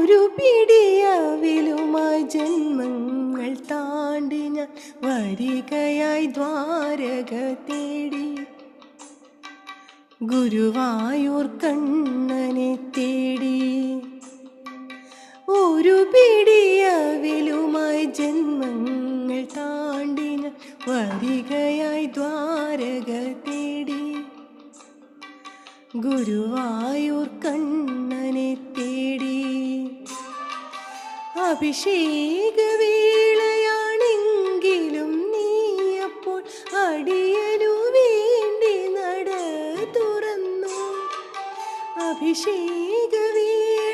ഒരു പിടിയവിലുമായി ജന്മങ്ങൾ താണ്ടി ഞാൻ വരികയായി ദ്വാരക തേടി. ഗുരുവായൂർ കണ്ണനെ തേടി. ഒരു പിടിയവിലുമായി ജന്മങ്ങൾ താണ്ടി ഞാൻ വരികയായി ദ്വാരക തേടി. ഗുരുവായൂർ കണ്ണനെ അഭിഷേകവേളയാണെങ്കിലും നീ അപ്പോൾ അടിയനു വേണ്ടി നട തുറന്നു. അഭിഷേകവേള